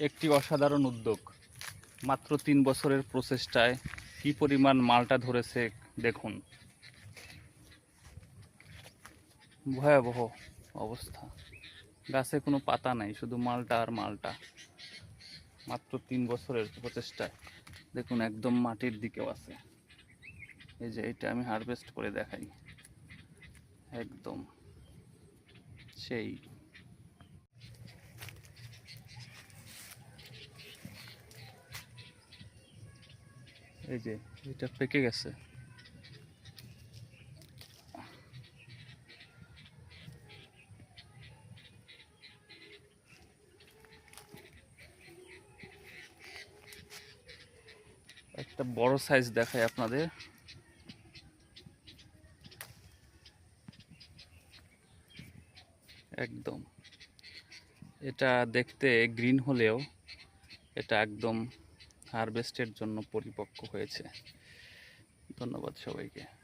একটি অসাধারণ উদ্যোগ। মাত্র তিন বছরের প্রচেষ্টায় কি পরিমাণ মালটা ধরেছে দেখুন। ভয়াবহ অবস্থা। গাছে কোনো পাতা নাই, শুধু মালটা আর মালটা। মাত্র তিন বছরের প্রচেষ্টায়। দেখুন, একদম মাটির দিকেও আছে। এই যে এটা আমি হারভেস্ট করে দেখাই। একদম সেই। এই যে, এটা পেকে গেছে। একটা বড় সাইজ দেখাই আপনাদের। একদম। এটা দেখতে গ্রিন হলেও এটা একদম হারভেস্টের জন্য পরিপক্ক হয়েছে। ধন্যবাদ সবাইকে।